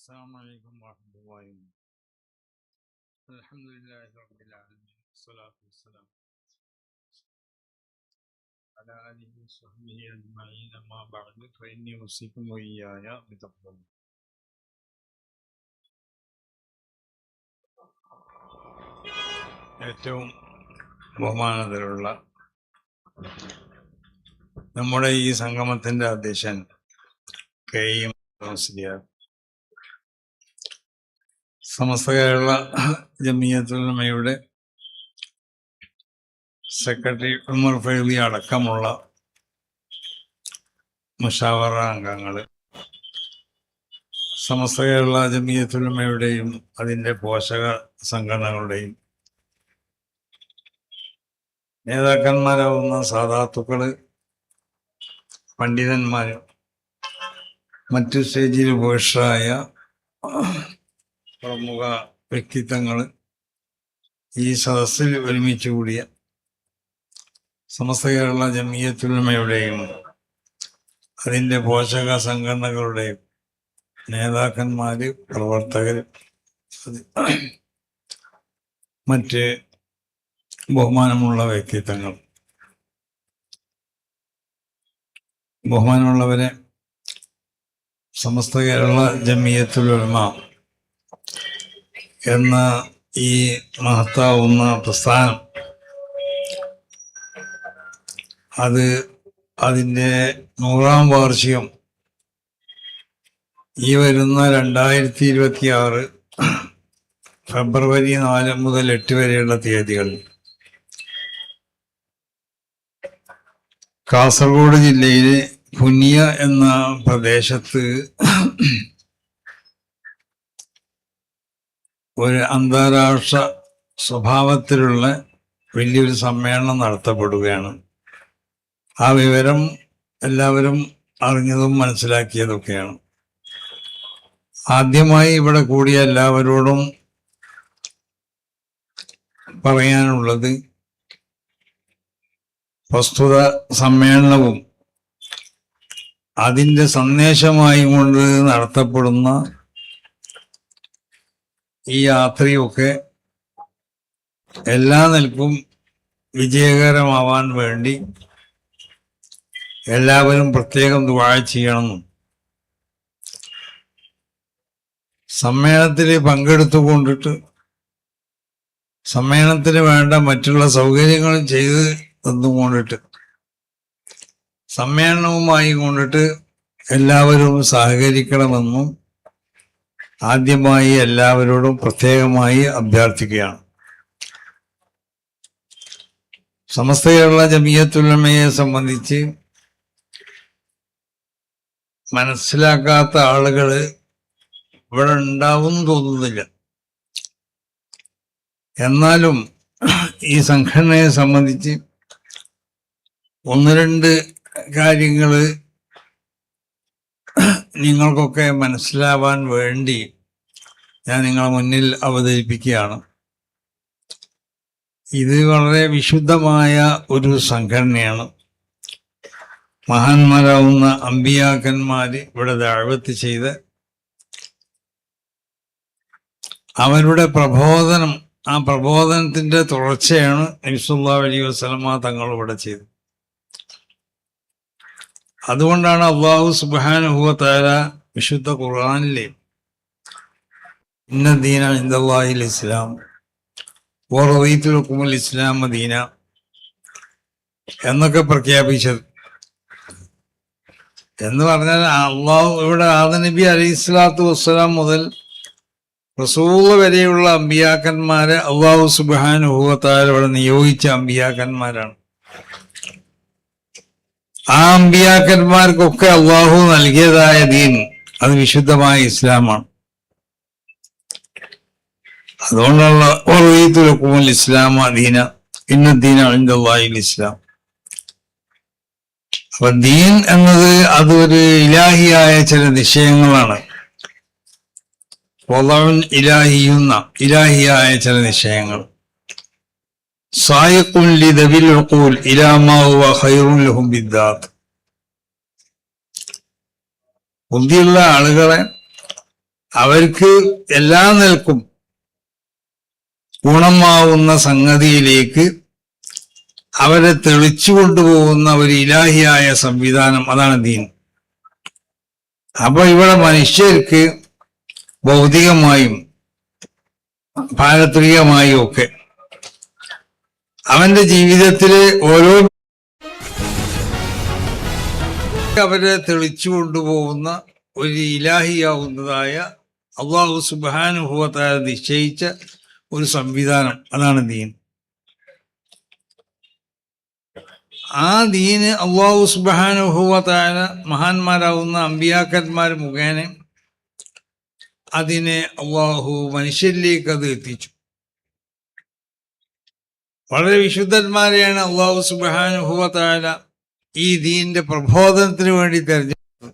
السلام عليكم ورحمة الله وبركاته الحمد لله رب العالمين والصلاة والسلام على آله وصحبه أجمعين ما بعد فإني أوصيكم وإياي بتقوى الله ഏറ്റവും ബഹുമാനത്തിലുള്ള നമ്മുടെ ഈ സംഗമത്തിന്റെ അധ്യക്ഷൻ കെ എം മുസ്ലിയാർ സമസ്ത കേരള ജമിയത്തുലമയുടെ സെക്രട്ടറി ഉമർ ഫൈലി അടക്കമുള്ള മുഷാവറ അംഗങ്ങൾ സമസ്ത കേരള ജമിയത്തുലമയുടെയും അതിന്റെ പോഷക സംഘടനകളുടെയും നേതാക്കന്മാരാവുന്ന സാധാത്തുക്കൾ പണ്ഡിതന്മാരും മറ്റു സ്റ്റേജിൽ ഉപേക്ഷായ പ്രമുഖ വ്യക്തിത്വങ്ങൾ ഈ സദസ്സിൽ ഒരുമിച്ച് കൂടിയ സമസ്ത കേരള ജമീയത്തുലമയുടെയും അതിന്റെ പോഷക സംഘടനകളുടെയും നേതാക്കന്മാർ പ്രവർത്തകർ മറ്റ് ബഹുമാനമുള്ള വ്യക്തിത്വങ്ങൾ. ബഹുമാനമുള്ളവരെ സമസ്ത കേരള ജമിയത്തുലമ എന്ന ഈ മഹത്താവുന്ന പ്രസ്ഥാനം. അത് അതിന്റെ നൂറാം വാർഷികം ഈ വരുന്ന രണ്ടായിരത്തി ഇരുപത്തി ആറ് ഫെബ്രുവരി നാല് മുതൽ എട്ട് വരെയുള്ള തീയതികൾ. കാസർഗോഡ് ജില്ലയിലെ പുനിയ എന്ന പ്രദേശത്ത് ഒരു അന്താരാഷ്ട്ര സ്വഭാവത്തിലുള്ള വലിയൊരു സമ്മേളനം നടത്തപ്പെടുകയാണ്. ആ വിവരം എല്ലാവരും അറിഞ്ഞതും മനസ്സിലാക്കിയതൊക്കെയാണ്. ആദ്യമായി ഇവിടെ കൂടിയ എല്ലാവരോടും പറയാനുള്ളത് പ്രസ്തുത സമ്മേളനവും അതിന്റെ സന്ദേശമായി കൊണ്ട് നടത്തപ്പെടുന്ന ഈ യാത്രയൊക്കെ എല്ലാ നിൽക്കും വിജയകരമാവാൻ വേണ്ടി എല്ലാവരും പ്രത്യേകം ദുവാഴ ചെയ്യണമെന്നും സമ്മേളനത്തിൽ പങ്കെടുത്തുകൊണ്ടിട്ട് സമ്മേളനത്തിന് വേണ്ട മറ്റുള്ള സൗകര്യങ്ങളും ചെയ്ത് തന്നുകൊണ്ടിട്ട് സമ്മേളനവുമായി കൊണ്ടിട്ട് എല്ലാവരും സഹകരിക്കണമെന്നും ആദ്യമായി എല്ലാവരോടും പ്രത്യേകമായി അഭ്യർത്ഥിക്കുകയാണ്. സമസ്ത കേരള ജമിയത്തുലമയെ സംബന്ധിച്ച് മനസ്സിലാക്കാത്ത ആളുകൾ ഇവിടെ ഉണ്ടാവും തോന്നുന്നില്ല. എന്നാലും ഈ സംഘടനയെ സംബന്ധിച്ച് ഒന്ന് രണ്ട് കാര്യങ്ങൾ നിങ്ങൾക്കൊക്കെ മനസ്സിലാവാൻ വേണ്ടി ഞാൻ നിങ്ങളെ മുന്നിൽ അവതരിപ്പിക്കുകയാണ്. ഇത് വളരെ വിശുദ്ധമായ ഒരു സംഘടനയാണ്. മഹാന്മാരാവുന്ന അമ്പിയാക്കന്മാർ ഇവിടെ ദാഴ്വത്ത് ചെയ്ത് അവരുടെ പ്രബോധനം ആ പ്രബോധനത്തിന്റെ തുടർച്ചയാണ് നബിസുല്ലാ അലൈഹി വസ്ലമ തങ്ങൾ ഇവിടെ ചെയ്തത്. അതുകൊണ്ടാണ് അള്ളാഹു സുബാനുഭവത്താര വിശുദ്ധ ഖുർആാനിലെ ഇന്ന ദീന ഇന്ദാഹിൽ ഇസ്ലാം ഓറീത്തുൽ ഇസ്ലാം ദീന എന്നൊക്കെ പ്രഖ്യാപിച്ചത്. എന്ന് പറഞ്ഞാൽ അള്ളാഹു ഇവിടെ ആദനബി അലൈഹി സ്വലാത്തു വസ്സലാം മുതൽ റസൂള വരെയുള്ള അമ്പിയാക്കന്മാരെ അള്ളാഹു സുബാനുഭവത്താൽ ഇവിടെ നിയോഗിച്ച അമ്പിയാക്കന്മാരാണ്. ആ അമ്പിയാക്കന്മാർക്കൊക്കെ അള്ളാഹു നൽകിയതായ ദീൻ അത് വിശുദ്ധമായ ഇസ്ലാമാണ്. അതുകൊണ്ടുള്ള ഓർവീത്തുലക്കുമൽ ഇസ്ലാം ദീന. ഇന്ന ദീന അള്ളാഹിൽ ഇസ്ലാം. അപ്പൊ ദീൻ എന്നത് അത് ഒരു ഇലാഹിയായ ചില നിശ്ചയങ്ങളാണ്. ഇലാഹിയുന്ന ഇലാഹിയായ ചില നിശ്ചയങ്ങൾ. സായക്കുൻ ലിദവിൽ ഉഖൂൽ ഇലാമാ ഹുവ ഖൈറുൻ ലഹും ബിദ്ദാത്ത് ബുദ്ധിയുള്ള ആളുകളെ അവർക്ക് എല്ലാ നിലക്കും ഗുണമാവുന്ന സംഗതിയിലേക്ക് അവരെ തെളിച്ചു കൊണ്ടുപോകുന്ന ഒരു ഇലാഹിയായ സംവിധാനം അതാണ് ദീൻ. അപ്പൊ ഇവിടെ മനുഷ്യർക്ക് ഭൗതികമായും പാരത്രികമായും ഒക്കെ അവന്റെ ജീവിതത്തിലെ ഓരോ അവരെ തെളിച്ചു കൊണ്ടുപോകുന്ന ഒരു ഇലാഹിയാവുന്നതായ അള്ളാഹു സുബാനുഭവത്തായ നിശ്ചയിച്ച ഒരു സംവിധാനം. അതാണ് ദീൻ. ആ ദീന് അള്ളാഹു സുബാനുഭവത്തായ മഹാന്മാരാവുന്ന അമ്പിയാക്കന്മാർ മുഖേന അതിനെ അള്ളാഹു മനുഷ്യരിലേക്ക് അത് എത്തിച്ചു. വളരെ വിശുദ്ധന്മാരെയാണ് അള്ളാഹു സുബാനുഭവത്തായ ഈ ദീനിന്റെ പ്രബോധനത്തിന് വേണ്ടി തെരഞ്ഞെടുത്തത്.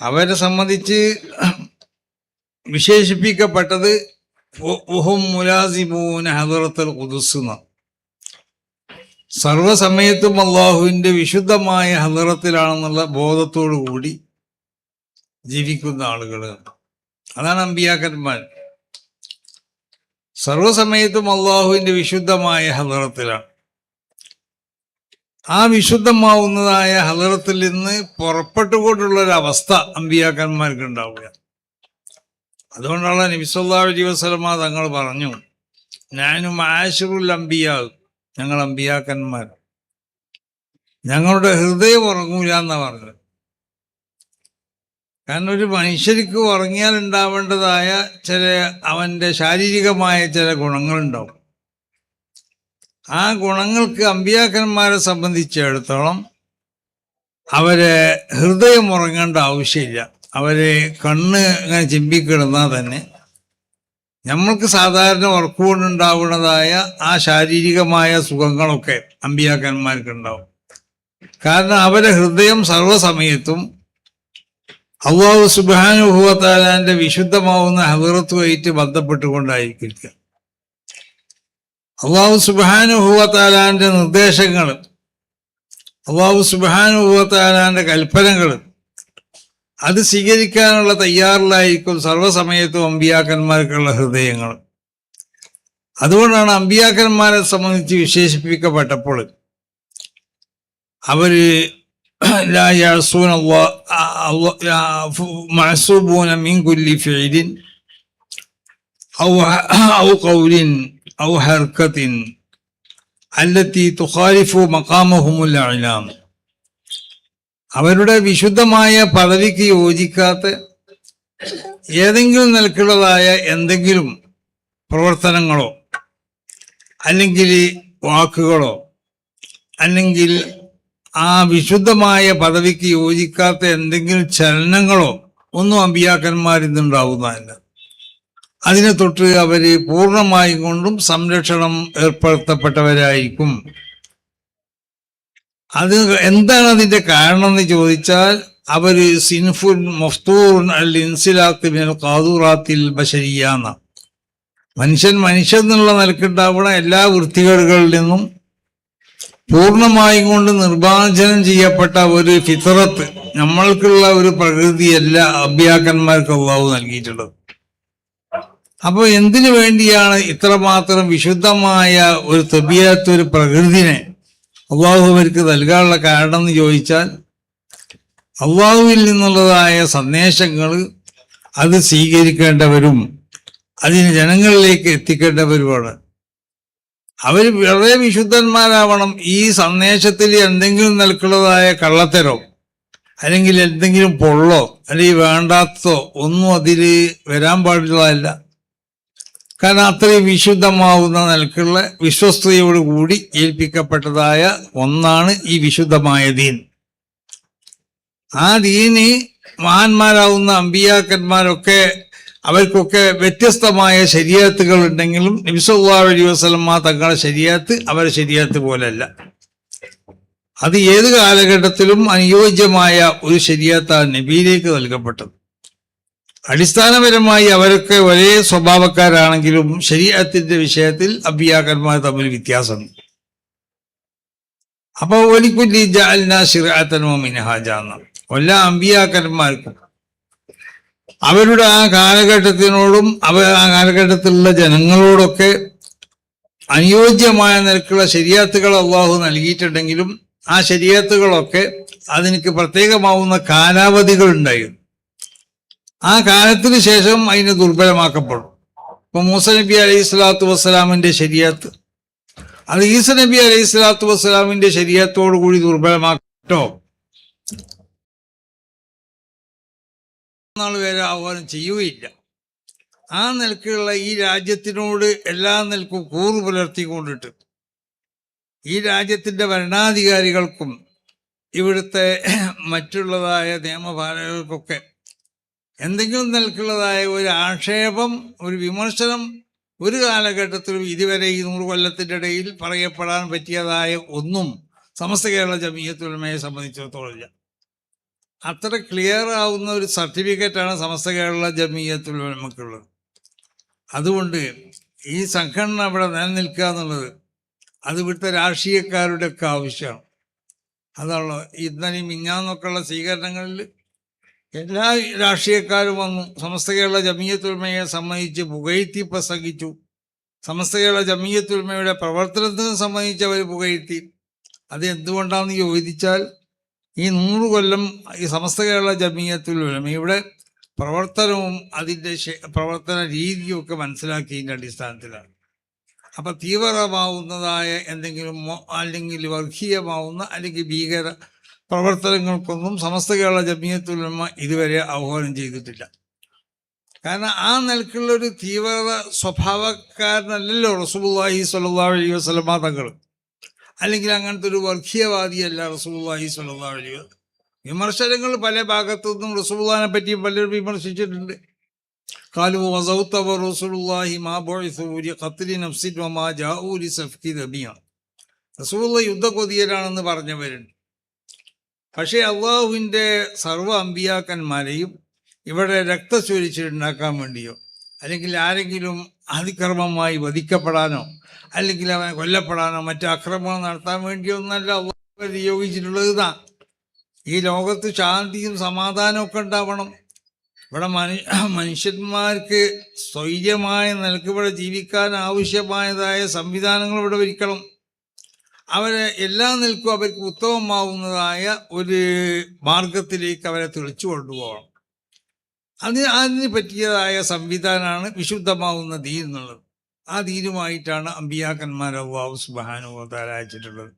അവരെ സംബന്ധിച്ച് വിശേഷിപ്പിക്കപ്പെട്ടത് സർവസമയത്തും അള്ളാഹുവിന്റെ വിശുദ്ധമായ ഹദറത്തിലാണെന്നുള്ള ബോധത്തോടു കൂടി ജീവിക്കുന്ന ആളുകൾ അതാണ് അമ്പിയാക്കന്മാർ. സർവസമയത്തും അള്ളാഹുവിന്റെ വിശുദ്ധമായ ഹലറത്തിലാണ് ആ വിശുദ്ധമാവുന്നതായ ഹലറത്തിൽ നിന്ന് പുറപ്പെട്ടുകൊണ്ടുള്ള ഒരു അവസ്ഥ അമ്പിയാക്കന്മാർക്ക് ഉണ്ടാവുക അതുകൊണ്ടാണ് നബിസ്വല്ലാ അലൈഹി വസ്ലമ തങ്ങൾ പറഞ്ഞു ഞാനും ആശുറുൽ അമ്പിയാകും ഞങ്ങൾ അമ്പിയാക്കന്മാർ ഞങ്ങളുടെ ഹൃദയം ഉറങ്ങൂല എന്നാണ് പറഞ്ഞത്. കാരണം ഒരു മനുഷ്യർക്ക് ഉറങ്ങിയാൽ ഉണ്ടാവേണ്ടതായ ചില അവന്റെ ശാരീരികമായ ചില ഗുണങ്ങളുണ്ടാവും. ആ ഗുണങ്ങൾക്ക് അമ്പിയാക്കന്മാരെ സംബന്ധിച്ചിടത്തോളം അവരെ ഹൃദയം ഉറങ്ങേണ്ട ആവശ്യമില്ല. അവരെ കണ്ണ് ഇങ്ങനെ ചിമ്പിക്കിടന്നാൽ തന്നെ. നമ്മൾക്ക് സാധാരണ ഉറക്കുകൊണ്ടുണ്ടാവുന്നതായ ആ ശാരീരികമായ സുഖങ്ങളൊക്കെ അമ്പിയാക്കന്മാർക്ക് ഉണ്ടാവും കാരണം അവരെ ഹൃദയം സർവസമയത്തും അള്ളാഹു സുബാനുഭവത്താലാന്റെ വിശുദ്ധമാവുന്ന ഹവറത്തുമായിട്ട് ബന്ധപ്പെട്ടുകൊണ്ടായിരിക്കും അള്ളാഹു സുബാനുഭവത്താലാന്റെ നിർദ്ദേശങ്ങൾ അള്ളാഹു സുബാനുഭവത്താലാന്റെ കൽപ്പനകളും അത് സ്വീകരിക്കാനുള്ള തയ്യാറിലായിരിക്കും സർവസമയത്തും അമ്പിയാക്കന്മാർക്കുള്ള ഹൃദയങ്ങൾ അതുകൊണ്ടാണ് അമ്പിയാക്കന്മാരെ സംബന്ധിച്ച് വിശേഷിപ്പിക്കപ്പെട്ടപ്പോൾ അവർ لا يعصون الله معصوبون من كل فعل أو أو قول أو حركة التي تخالف مقامهم الإعلام അവരുടെ വിശുദ്ധമായ പദവിക്ക് യോജിക്കാത്ത ഏതെങ്കിലും നിലക്കുള്ളതായ എന്തെങ്കിലും പ്രവർത്തനങ്ങളോ അല്ലെങ്കിൽ വാക്കുകളോ അല്ലെങ്കിൽ ആ വിശുദ്ധമായ പദവിക്ക് യോജിക്കാത്ത എന്തെങ്കിലും ചലനങ്ങളോ ഒന്നും അമ്പിയാക്കന്മാരിന്നുണ്ടാവുന്നതല്ല അതിനെ തൊട്ട് അവർ പൂർണമായും കൊണ്ടും സംരക്ഷണം ഏർപ്പെടുത്തപ്പെട്ടവരായിരിക്കും. അത് എന്താണ് അതിന്റെ കാരണം എന്ന് ചോദിച്ചാൽ അവർ സിൻഫുൽ മഫ്തൂർ അൽ ഇൻസിലാത്ത് മിനൽ കാതൂറാത്തിൽ ബഷരിയാന്ന മനുഷ്യൻ മനുഷ്യൻ എന്നുള്ള നിലക്കുണ്ടാവുന്ന എല്ലാ വൃത്തികേടുകളിൽ നിന്നും പൂർണമായും കൊണ്ട് നിർമ്മാർജനം ചെയ്യപ്പെട്ട ഒരു ഫിത്രത്ത് നമ്മൾക്കുള്ള ഒരു പ്രകൃതിയല്ല അഭ്യാക്കന്മാർക്ക് അള്ളാഹു നൽകിയിട്ടുള്ളത്. അപ്പൊ എന്തിനു വേണ്ടിയാണ് ഇത്രമാത്രം വിശുദ്ധമായ ഒരു തബിയത്ത് ഒരു പ്രകൃതിനെ അള്ളാഹു അവർക്ക് നൽകാനുള്ള കാരണം എന്ന് ചോദിച്ചാൽ അള്ളാഹുവിൽ നിന്നുള്ളതായ സന്ദേശങ്ങൾ അത് സ്വീകരിക്കേണ്ടവരും അതിന് ജനങ്ങളിലേക്ക് എത്തിക്കേണ്ടവരുമാണ്. അവർ വളരെ വിശുദ്ധന്മാരാവണം. ഈ സന്ദേശത്തിൽ എന്തെങ്കിലും നിലക്കുള്ളതായ കള്ളത്തരോ അല്ലെങ്കിൽ എന്തെങ്കിലും പൊള്ളോ അല്ലെങ്കിൽ വേണ്ടാത്തതോ ഒന്നും അതിൽ വരാൻ പാടുള്ളതല്ല കാരണം അത്രയും വിശുദ്ധമാവുന്ന നിലക്കുള്ള വിശ്വസ്തയോട് കൂടി ഏൽപ്പിക്കപ്പെട്ടതായ ഒന്നാണ് ഈ വിശുദ്ധമായ ദീൻ. ആ ദീനി മഹാന്മാരാവുന്ന അമ്പിയാക്കന്മാരൊക്കെ അവർക്കൊക്കെ വ്യത്യസ്തമായ ശരിയാത്തുകൾ ഉണ്ടെങ്കിലും നബിസുല്ലാ അലി വസ്ലമ തങ്ങളുടെ ശരിയാത്ത് അവരെ ശരിയാത്ത് പോലല്ല. അത് ഏത് കാലഘട്ടത്തിലും അനുയോജ്യമായ ഒരു ശരിയാത്താണ് നബിയിലേക്ക് നൽകപ്പെട്ടത്. അടിസ്ഥാനപരമായി അവരൊക്കെ ഒരേ സ്വഭാവക്കാരാണെങ്കിലും ശരീരത്തിന്റെ വിഷയത്തിൽ അബിയാക്കന്മാർ തമ്മിൽ വ്യത്യാസമുണ്ട്. അപ്പൊ ഒലിക്കുല്ലി ജാലിന ഷിറാത്തനോ മിനഹാജ എന്ന. എല്ലാ അമ്പിയാക്കന്മാർക്കും അവരുടെ ആ കാലഘട്ടത്തിനോടും അവർ ആ കാലഘട്ടത്തിലുള്ള ജനങ്ങളോടൊക്കെ അനുയോജ്യമായ നിരക്കുള്ള ശരിയാത്തുകൾ അള്ളാഹു നൽകിയിട്ടുണ്ടെങ്കിലും ആ ശരിയാത്തുകളൊക്കെ അതിനക്ക് പ്രത്യേകമാവുന്ന കാലാവധികൾ ഉണ്ടായിരുന്നു. ആ കാലത്തിന് ശേഷം അതിന് ദുർബലമാക്കപ്പെടും. ഇപ്പൊ മൂസ നബി അലൈഹി സ്വലാത്തു വസ്സലാമിന്റെ ശരിയാത്ത്. അത് ഈസ നബി അലൈഹി സ്വലാത്തു വസ്സലാമിന്റെ ശരിയാത്തോടു കൂടി ദുർബലമാക്കട്ടോ നാൾ വരെ ആഹ്വാനം ചെയ്യുകയില്ല. ആ നിലക്കുള്ള ഈ രാജ്യത്തിനോട് എല്ലാ നിലക്കും കൂറു പുലർത്തിക്കൊണ്ടിട്ട് ഈ രാജ്യത്തിന്റെ ഭരണാധികാരികൾക്കും ഇവിടുത്തെ മറ്റുള്ളതായ നിയമപാലകർക്കൊക്കെ എന്തെങ്കിലും നിലക്കുള്ളതായ ഒരു ആക്ഷേപം ഒരു വിമർശനം ഒരു കാലഘട്ടത്തിലും ഇതുവരെ ഈ നൂറ് കൊല്ലത്തിന്റെ ഇടയിൽ പറയപ്പെടാൻ പറ്റിയതായ ഒന്നും സമസ്ത കേരള ജമീയത്തുലമയെ സംബന്ധിച്ചിടത്തോളം ഇല്ല. അത്ര ക്ലിയർ ആവുന്ന ഒരു സർട്ടിഫിക്കറ്റാണ് സമസ്ത കേരള ജമീയത്തുലമക്കുള്ളത് അതുകൊണ്ട് ഈ സംഘടന അവിടെ നിലനിൽക്കുക എന്നുള്ളത് അത് ഇവിടുത്തെ രാഷ്ട്രീയക്കാരുടെ ഒക്കെ ആവശ്യമാണ്. അതാണല്ലോ ഇന്നലെ മിഞ്ഞാന്നൊക്കെയുള്ള സ്വീകരണങ്ങളിൽ എല്ലാ രാഷ്ട്രീയക്കാരും വന്നു. സമസ്ത കേരള ജമീയത്തുൽമയെ സംബന്ധിച്ച് പുകഴ്ത്തി പ്രസംഗിച്ചു. സമസ്ത കേരള ജമീയത്തുൽമയുടെ പ്രവർത്തനത്തിന് സംബന്ധിച്ച് അവർ പുകഴ്ത്തി. അത് എന്തുകൊണ്ടാണെന്ന് ചോദിച്ചാൽ ഈ നൂറ് കൊല്ലം ഈ സമസ്ത കേരള ജമീയത്തുൽമയുടെ പ്രവർത്തനവും അതിന്റെ പ്രവർത്തന രീതിയും ഒക്കെ മനസ്സിലാക്കിയതിന്റെ അടിസ്ഥാനത്തിലാണ്. അപ്പം തീവ്രമാവുന്നതായ എന്തെങ്കിലും അല്ലെങ്കിൽ വർഗീയമാവുന്ന അല്ലെങ്കിൽ ഭീകര പ്രവർത്തനങ്ങൾക്കൊന്നും സമസ്ത കേരള ജമീയത്തുലമ ഇതുവരെ ആഹ്വാനം ചെയ്തിട്ടില്ല. കാരണം ആ നിലക്കുള്ളൊരു തീവ്ര സ്വഭാവക്കാരനല്ലല്ലോ റസൂലുള്ളാഹി സ്വല്ലല്ലാഹു അലൈഹി തങ്ങൾ അല്ലെങ്കിൽ അങ്ങനത്തെ ഒരു വർഗീയവാദിയല്ല അലൈഹി വസല്ലം വിമർശനങ്ങൾ പല ഭാഗത്തു നിന്നും റസൂലുള്ളാഹിനെ പറ്റി പലരും വിമർശിച്ചിട്ടുണ്ട്. കാലു ദമിയ റസൂലുള്ള യുദ്ധകൊതിയരാണെന്ന് പറഞ്ഞവരുണ്ട്. പക്ഷേ അള്ളാഹുവിന്റെ സർവ അമ്പിയാക്കന്മാരെയും ഇവിടെ രക്തസ്വരിച്ചുണ്ടാക്കാൻ വേണ്ടിയോ അല്ലെങ്കിൽ ആരെങ്കിലും അതിക്രമമായി വധിക്കപ്പെടാനോ അല്ലെങ്കിൽ അവനെ കൊല്ലപ്പെടാനോ മറ്റു അക്രമം നടത്താൻ വേണ്ടിയൊന്നല്ല അള്ളാഹു നിയോഗിച്ചിട്ടുള്ളത് ഇതാ. ഈ ലോകത്ത് ശാന്തിയും സമാധാനവും ഒക്കെ ഉണ്ടാവണം. ഇവിടെ മനു മനുഷ്യന്മാർക്ക് സ്വൈര്യമായ നിലയ്ക്ക് ഇവിടെ ജീവിക്കാൻ ആവശ്യമായതായ സംവിധാനങ്ങൾ ഇവിടെ ഒരുക്കണം അവരെ എല്ലാ നിൽക്കും അവർക്ക് ഉത്തമമാവുന്നതായ ഒരു മാർഗത്തിലേക്ക് അവരെ തെളിച്ചു കൊണ്ടുപോകണം. അതിന് അതിന് പറ്റിയതായ സംവിധാനമാണ് വിശുദ്ധമാവുന്ന ദീൻ എന്നുള്ളത്. ആ ദീനുമായിട്ടാണ് അമ്പിയാക്കന്മാർ അള്ളാഹു സുബാനുഭവത്താൽ അയച്ചിട്ടുള്ളത്.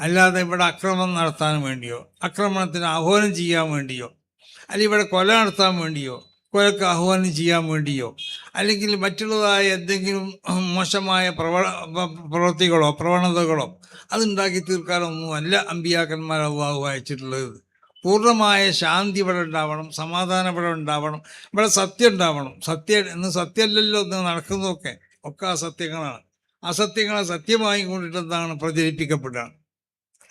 അല്ലാതെ ഇവിടെ അക്രമം നടത്താൻ വേണ്ടിയോ ആക്രമണത്തിന് ആഹ്വാനം ചെയ്യാൻ വേണ്ടിയോ അല്ലെങ്കിൽ ഇവിടെ കൊല നടത്താൻ വേണ്ടിയോ കൊലക്ക് ആഹ്വാനം ചെയ്യാൻ വേണ്ടിയോ അല്ലെങ്കിൽ മറ്റുള്ളതായ എന്തെങ്കിലും മോശമായ പ്രവ പ്രവൃത്തികളോ പ്രവണതകളോ അതുണ്ടാക്കി തീർക്കാനൊന്നും അല്ല അമ്പിയാക്കന്മാർ അള്ളാഹു അയച്ചിട്ടുള്ളത്. പൂർണമായ ശാന്തി ഇവിടെ ഉണ്ടാവണം സമാധാനം ഇവിടെ ഉണ്ടാവണം ഇവിടെ സത്യം ഉണ്ടാവണം. സത്യ ഇന്ന് സത്യമല്ലല്ലോ ഇന്ന് നടക്കുന്നതൊക്കെ. ഒക്കെ അസത്യങ്ങളാണ്. അസത്യങ്ങളെ സത്യമായി കൊണ്ടിട്ട് എന്താണ്? പ്രചരിപ്പിക്കപ്പെടുകയാണ്.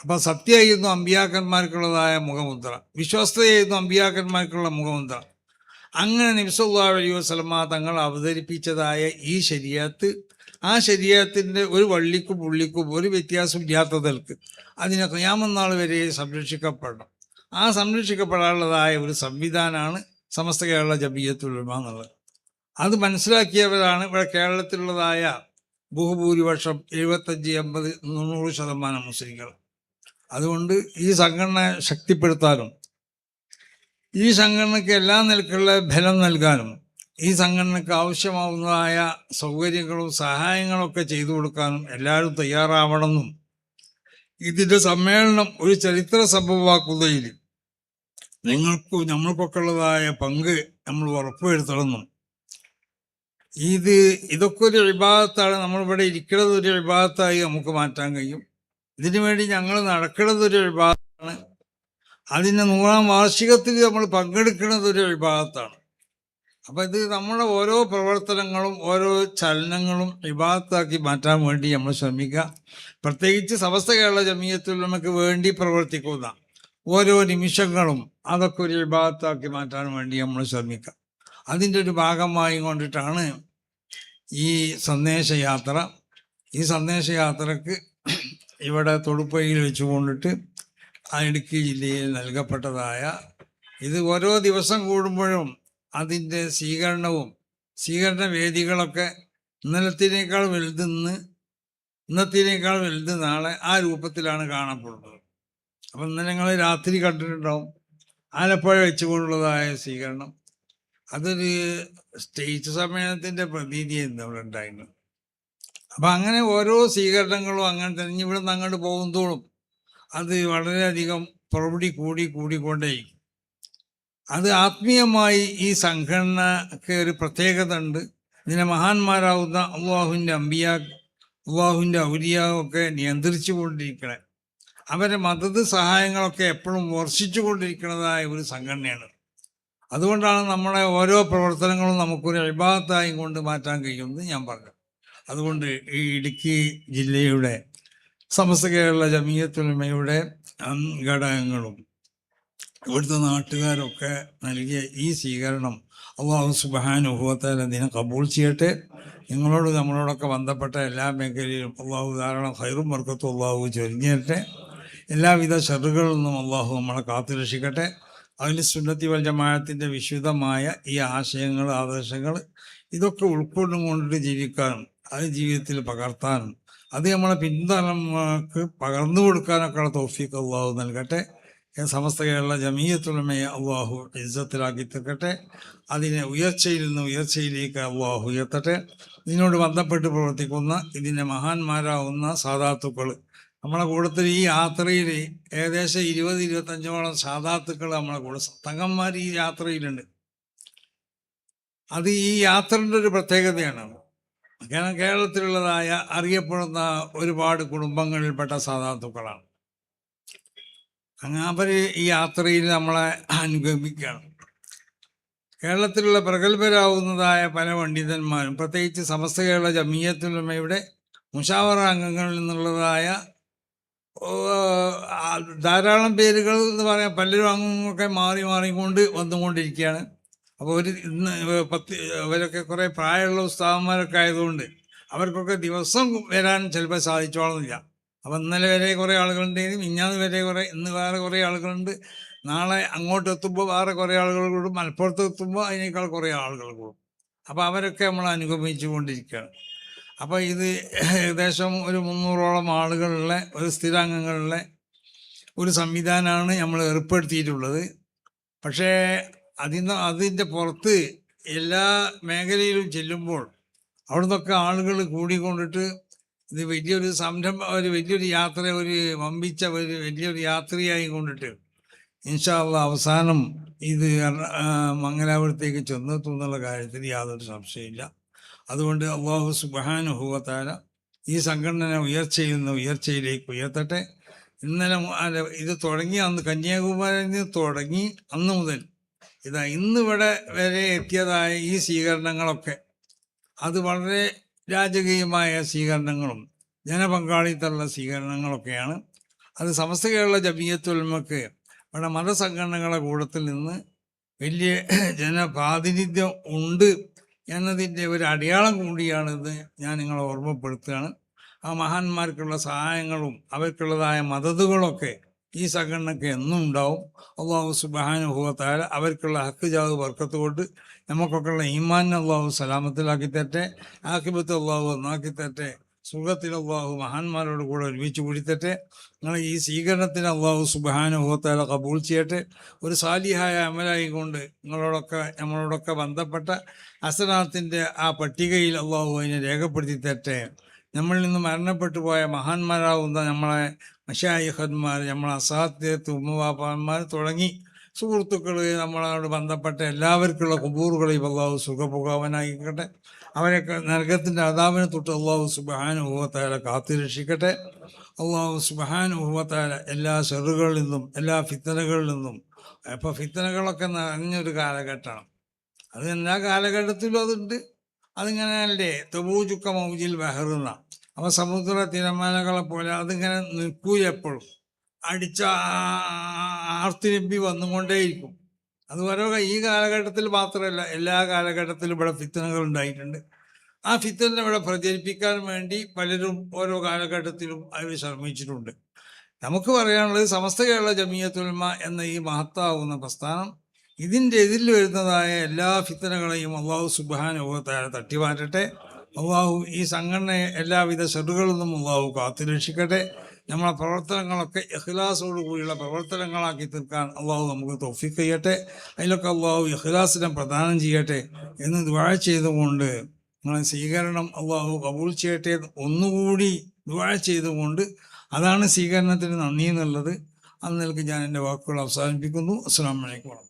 അപ്പം സത്യമായിരുന്നു അമ്പിയാക്കന്മാർക്കുള്ളതായ മുഖമുദ്ര. വിശ്വസ്തയായിരുന്നു അമ്പിയാക്കന്മാർക്കുള്ള മുഖമുദ്ര. അങ്ങനെ അലൈഹി വസല്ലമ തങ്ങൾ അവതരിപ്പിച്ചതായ ഈ ശരിയത്ത് ആ ശരീരത്തിന്റെ ഒരു വള്ളിക്കും പുള്ളിക്കും ഒരു വ്യത്യാസം ഇല്ലാത്തതൽക്ക് അതിനെ ക്യാമനാൾ വരെ സംരക്ഷിക്കപ്പെടണം. ആ സംരക്ഷിക്കപ്പെടാനുള്ളതായ ഒരു സംവിധാനമാണ് സമസ്ത കേരള ജബീയത്തുലമ എന്നുള്ളത്. അത് മനസ്സിലാക്കിയവരാണ് ഇവിടെ കേരളത്തിലുള്ളതായ ബഹുഭൂരിപക്ഷം എഴുപത്തഞ്ച് എൺപത് തൊണ്ണൂറ് ശതമാനം മുസ്ലിങ്ങൾ. അതുകൊണ്ട് ഈ സംഘടന ശക്തിപ്പെടുത്താനും ഈ സംഘടനയ്ക്ക് എല്ലാ നിലക്കുള്ള ബലം നൽകാനും ഈ സംഘടനയ്ക്ക് ആവശ്യമാവുന്നതായ സൗകര്യങ്ങളും സഹായങ്ങളും ഒക്കെ ചെയ്തു കൊടുക്കാനും എല്ലാവരും തയ്യാറാവണമെന്നും ഇതിന്റെ സമ്മേളനം ഒരു ചരിത്ര സംഭവമാക്കുന്നതിൽ നിങ്ങൾക്കും നമ്മൾക്കൊക്കെ ഉള്ളതായ പങ്ക് നമ്മൾ ഉറപ്പുവരുത്തണമെന്നും ഇത് ഇതൊക്കെ ഒരു വിഭാഗത്താണ് നമ്മളിവിടെ ഇരിക്കുന്നത് ഒരു വിഭാഗത്തായി നമുക്ക് മാറ്റാൻ കഴിയും. ഇതിനു വേണ്ടി ഞങ്ങൾ നടക്കുന്നത് ഒരു വിഭാഗത്താണ്. അതിന്റെ നൂറാം വാർഷികത്തിൽ നമ്മൾ പങ്കെടുക്കുന്നത് ഒരു വിഭാഗത്താണ്. അപ്പം ഇത് നമ്മുടെ ഓരോ പ്രവർത്തനങ്ങളും ഓരോ ചലനങ്ങളും വിഭാഗത്താക്കി മാറ്റാൻ വേണ്ടി നമ്മൾ ശ്രമിക്കുക. പ്രത്യേകിച്ച് സമസ്ത കേരള ജമീയത്തിൽ നമുക്ക് വേണ്ടി പ്രവർത്തിക്കുന്ന ഓരോ നിമിഷങ്ങളും അതൊക്കെ ഒരു വിഭാഗത്താക്കി മാറ്റാൻ വേണ്ടി നമ്മൾ ശ്രമിക്കുക. അതിന്റെ ഒരു ഭാഗമായി കൊണ്ടിട്ടാണ് ഈ സന്ദേശയാത്ര. ഈ സന്ദേശയാത്രക്ക് ഇവിടെ തൊടുപ്പയിൽ വെച്ച് കൊണ്ടിട്ട് ആ ഇടുക്കി ജില്ലയിൽ നൽകപ്പെട്ടതായ ഇത് ഓരോ ദിവസം കൂടുമ്പോഴും അതിന്റെ സ്വീകരണവും സ്വീകരണ വേദികളൊക്കെ ഇന്നലത്തിനേക്കാൾ വലുതെന്ന് ഇന്നത്തിനേക്കാൾ വലുത് നാളെ ആ രൂപത്തിലാണ് കാണപ്പെടുന്നത്. അപ്പം ഇന്നലെ ഞങ്ങൾ രാത്രി കണ്ടിട്ടുണ്ടാവും. ആലപ്പുഴ വെച്ചുകൊണ്ടുള്ളതായ സ്വീകരണം. അതൊരു സ്റ്റേജ് സമ്മേളനത്തിന്റെ പ്രതീതിയായിരുന്നു അവിടെ ഉണ്ടായിരുന്നു അപ്പം അങ്ങനെ ഓരോ സ്വീകരണങ്ങളും അങ്ങനെ തന്നെ ഇവിടെ നിന്ന് അങ്ങോട്ട് പോകുന്നതോളും അത് വളരെയധികം പ്രൗഢി കൂടി കൂടിക്കൊണ്ടേയിരിക്കും. അത് ആത്മീയമായി ഈ സംഘടനക്ക് ഒരു പ്രത്യേകത ഉണ്ട് ഇതിനെ മഹാന്മാരാവുന്ന അള്ളാഹുവിന്റെ അമ്പിയ അള്ളാഹുവിന്റെ ഔലിയാവൊക്കെ നിയന്ത്രിച്ചു കൊണ്ടിരിക്കണേ അവരെ മതത് സഹായങ്ങളൊക്കെ എപ്പോഴും വർഷിച്ചു കൊണ്ടിരിക്കുന്നതായ ഒരു സംഘടനയാണ്. അതുകൊണ്ടാണ് നമ്മുടെ ഓരോ പ്രവർത്തനങ്ങളും നമുക്കൊരു അഭിഭാഗത്തായും കൊണ്ട് മാറ്റാൻ കഴിയുമെന്ന് ഞാൻ പറഞ്ഞു. അതുകൊണ്ട് ഈ ഇടുക്കി ജില്ലയുടെ സമസ്ത കേരള ജമീയത്തുലമയുടെ ഘടകങ്ങളും ഇവിടുത്തെ നാട്ടുകാരൊക്കെ നൽകിയ ഈ സ്വീകരണം അള്ളാഹു സുബാനുഭവത്താൽ അതിനെ കബൂൾ ചെയ്യട്ടെ. നിങ്ങളോട് നമ്മളോടൊക്കെ ബന്ധപ്പെട്ട എല്ലാ മേഖലയിലും അള്ളാഹു ധാരാളം ഹൈറും വർക്കത്തും അള്ളാഹു ചൊരിഞ്ഞേരട്ടെ എല്ലാവിധ ചെറുകളിൽ നിന്നും അള്ളാഹു നമ്മളെ കാത്തുരക്ഷിക്കട്ടെ അതിൽ സുന്നത്തി വൽ ജമാഅത്തിന്റെ വിശുദ്ധമായ ഈ ആശയങ്ങൾ ആദർശങ്ങൾ ഇതൊക്കെ ഉൾക്കൊണ്ടുകൊണ്ട് ജീവിക്കാനും അത് ജീവിതത്തിൽ പകർത്താനും അത് നമ്മളെ പിന്തുണക്ക് പകർന്നു കൊടുക്കാനൊക്കെ തോഫിക്ക് അള്ളാഹു നൽകട്ടെ. സമസ്ത കേരള ജമീയത്തുലമയെ അള്ളാഹു ഇജ്ജത്തിലാക്കി തീർക്കട്ടെ അതിനെ ഉയർച്ചയിൽ നിന്ന് ഉയർച്ചയിലേക്ക് അള്ളാഹു ഉയർത്തട്ടെ. ഇതിനോട് ബന്ധപ്പെട്ട് പ്രവർത്തിക്കുന്ന ഇതിന്റെ മഹാന്മാരാവുന്ന സാധാത്തുക്കൾ നമ്മളെ കൂടത്തിൽ ഈ യാത്രയിൽ ഏകദേശം ഇരുപത് ഇരുപത്തഞ്ചോളം സാധാത്തുക്കൾ നമ്മളെ കൂടെ തങ്ങന്മാർ ഈ യാത്രയിലുണ്ട്. അത് ഈ യാത്രയുടെ ഒരു പ്രത്യേകതയാണ്. കാരണം കേരളത്തിലുള്ളതായ അറിയപ്പെടുന്ന ഒരുപാട് കുടുംബങ്ങളിൽപ്പെട്ട സാധാത്തുക്കളാണ്. അങ്ങനെ അവർ ഈ യാത്രയിൽ നമ്മളെ അനുഗമിക്കണം കേരളത്തിലുള്ള പ്രഗത്ഭരാവുന്നതായ പല പണ്ഡിതന്മാരും പ്രത്യേകിച്ച് സമസ്ത കേരള ജമീയത്തുലമയുടെ മുഷാവറ അംഗങ്ങളിൽ നിന്നുള്ളതായ ധാരാളം പേരുകൾ എന്ന് പറയാം പലരും അംഗങ്ങളൊക്കെ മാറി മാറിക്കൊണ്ട് വന്നുകൊണ്ടിരിക്കുകയാണ്. അപ്പോൾ ഒരു ഇന്ന് പത്ത് അവരൊക്കെ കുറേ പ്രായമുള്ള ഉസ്താവന്മാരൊക്കെ ആയതുകൊണ്ട് അവർക്കൊക്കെ ദിവസം വരാൻ ചിലപ്പോൾ സാധിച്ചോളുന്നില്ല. അപ്പം ഇന്നലെ വരെ കുറേ ആളുകളുണ്ടെങ്കിലും ഇഞ്ഞാന്ന് വരെ കുറേ ഇന്ന് വേറെ കുറേ ആളുകളുണ്ട്. നാളെ അങ്ങോട്ട് എത്തുമ്പോൾ വേറെ കുറേ ആളുകൾ കൂടും. മലപ്പുറത്ത് എത്തുമ്പോൾ അതിനേക്കാൾ കുറേ ആളുകൾ കൂടും. അപ്പോൾ അവരൊക്കെ നമ്മൾ അനുഗമിച്ചു കൊണ്ടിരിക്കുകയാണ് അപ്പോൾ ഇത് ഏകദേശം ഒരു മുന്നൂറോളം ആളുകളുള്ള ഒരു സ്ഥിരാംഗങ്ങളിലെ ഒരു സംവിധാനമാണ് നമ്മൾ ഏർപ്പെടുത്തിയിട്ടുള്ളത്. പക്ഷേ അതിന്ന് അതിന്റെ പുറത്ത് എല്ലാ മേഖലയിലും ചെല്ലുമ്പോൾ അവിടുന്നൊക്കെ ആളുകൾ കൂടിക്കൊണ്ടിട്ട് ഇത് വലിയൊരു സംരംഭം ഒരു വലിയൊരു യാത്ര ഒരു വമ്പിച്ച ഒരു വലിയൊരു യാത്രയായി കൊണ്ടിട്ട് ഇൻഷാള്ള അവസാനം ഇത് മംഗലാപുരത്തേക്ക് ചെന്നെത്തും എന്നുള്ള കാര്യത്തിൽ യാതൊരു സംശയമില്ല അതുകൊണ്ട് അള്ളാഹു സുബാനുഭവത്താല ഈ സംഘടന ഉയർച്ചയിൽ നിന്ന് ഉയർച്ചയിലേക്ക് ഉയർത്തട്ടെ. ഇന്നലെ ഇത് തുടങ്ങി അന്ന് കന്യാകുമാരിയിൽ നിന്ന് തുടങ്ങി അന്ന് മുതൽ ഇതാ ഇന്നിവിടെ വരെ എത്തിയതായ ഈ സ്വീകരണങ്ങളൊക്കെ അത് വളരെ രാജകീയമായ സ്വീകരണങ്ങളും ജനപങ്കാളിത്തമുള്ള സ്വീകരണങ്ങളൊക്കെയാണ്. അത് സമസ്ത കേരള ജമീയത്തുൽമക്ക് ഇവിടെ മതസംഘടനകളുടെ കൂടത്തിൽ നിന്ന് വലിയ ജനപ്രാതിനിധ്യം ഉണ്ട് എന്നതിന്റെ ഒരു അടയാളം കൂടിയാണിത് ഞാൻ നിങ്ങളെ ഓർമ്മപ്പെടുത്തുകയാണ്. ആ മഹാന്മാർക്കുള്ള സഹായങ്ങളും അവർക്കുള്ളതായ മദതുകളൊക്കെ ഈ സംഘടനയ്ക്ക് എന്നും ഉണ്ടാവും. അള്ളാഹു സുബാനുഭവത്തായ അവർക്കുള്ള ഹക്ക് ജാവ് വർക്കത്ത് കൊണ്ട് നമുക്കൊക്കെയുള്ള ഈമാൻ അള്ളാഹു സലാമത്തിലാക്കി തരട്ടെ ആക്കിബത്ത് അള്ളാഹു ഒന്നാക്കി തരട്ടെ സുഖത്തിൽ അള്ളാഹു മഹാന്മാരോട് കൂടെ ഒരുമിച്ച് കൂടിത്തട്ടെ നിങ്ങൾ ഈ സ്വീകരണത്തിന് അള്ളാഹു സുബാനുഭവത്താല കബൂൾ ചെയ്യട്ടെ. ഒരു സാലിഹായ അമലായി കൊണ്ട് നിങ്ങളോടൊക്കെ നമ്മളോടൊക്കെ ബന്ധപ്പെട്ട അസനാത്തിന്റെ ആ പട്ടികയിൽ അള്ളാഹു അതിനെ രേഖപ്പെടുത്തി തരട്ടെ. നമ്മളിൽ നിന്ന് മരണപ്പെട്ടു പോയ മഹാന്മാരാവുന്ന നമ്മളെ മഷായിഹന്മാർ നമ്മൾ അസാധ്യത്ത് ഉമ്മവാപ്പന്മാർ തുടങ്ങി. സുഹൃത്തുക്കൾ നമ്മളോട് ബന്ധപ്പെട്ട എല്ലാവർക്കുള്ള കുബൂറുകളെയും അള്ളാഹു സുഖപുഖാവനായിക്കട്ടെ അവരൊക്കെ നരകത്തിന്റെ അതാവിനെ തൊട്ട് അള്ളാഹു സുബാനുഭവത്താല കാത്തുരക്ഷിക്കട്ടെ അള്ളാഹു സുബാനുഭവത്താല എല്ലാ ചെറുകളിൽ നിന്നും എല്ലാ ഫിത്തനകളിൽ നിന്നും ഇപ്പോൾ ഫിത്തനകളൊക്കെ നിറഞ്ഞൊരു കാലഘട്ടമാണ്. അത് എല്ലാ കാലഘട്ടത്തിലും അതുണ്ട്. അതിങ്ങനെ അല്ലേ? തെബൂചുക്ക മൗജിൽ ബഹറുന്ന അവ സമുദ്ര തിരമാലകളെ പോലെ അതിങ്ങനെ നിൽക്കൂ എപ്പോഴും അടിച്ച ആർത്തിരമ്പി വന്നുകൊണ്ടേയിരിക്കും. അത് ഈ കാലഘട്ടത്തിൽ മാത്രമല്ല എല്ലാ കാലഘട്ടത്തിലും ഇവിടെ ഫിത്തനകൾ ഉണ്ടായിട്ടുണ്ട്. ആ ഫിത്തനെ ഇവിടെ പ്രചരിപ്പിക്കാൻ വേണ്ടി പലരും ഓരോ കാലഘട്ടത്തിലും അവർ ശ്രമിച്ചിട്ടുണ്ട്. നമുക്ക് പറയാനുള്ളത് സമസ്ത കേരള ജമിയത്തുൽമ എന്ന ഈ മഹത്താവുന്ന പ്രസ്ഥാനം ഇതിന്റെ എതിരിൽ വരുന്നതായ എല്ലാ ഫിത്തനകളെയും അള്ളാഹു സുബാനുഭവത്തായ തട്ടിമാറ്റട്ടെ. അള്ളാഹു ഈ സംഘടനയെ എല്ലാവിധ ഷെറുകളിൽ നിന്നും അള്ളാഹു കാത്തുരക്ഷിക്കട്ടെ നമ്മളെ പ്രവർത്തനങ്ങളൊക്കെ ഇഖ്ലാസോട് കൂടിയുള്ള പ്രവർത്തനങ്ങളാക്കി തീർക്കാൻ അള്ളാഹു നമുക്ക് തോഫിക്ക് ചെയ്യട്ടെ. അതിലൊക്കെ അള്ളാഹു ഇഖ്ലാസിനെ പ്രദാനം ചെയ്യട്ടെ എന്ന് ദുവാഴ ചെയ്തുകൊണ്ട് നമ്മളെ സ്വീകരണം അള്ളാഹു കബൂൾ ചെയ്യട്ടെ ഒന്നുകൂടി ദുവാഴ ചെയ്തുകൊണ്ട് അതാണ് സ്വീകരണത്തിന് നന്ദി എന്നുള്ളത്. അന്ന് നിലയ്ക്ക് ഞാൻ എന്റെ വാക്കുകൾ അവസാനിപ്പിക്കുന്നു. അസ്സാം വലൈക്കും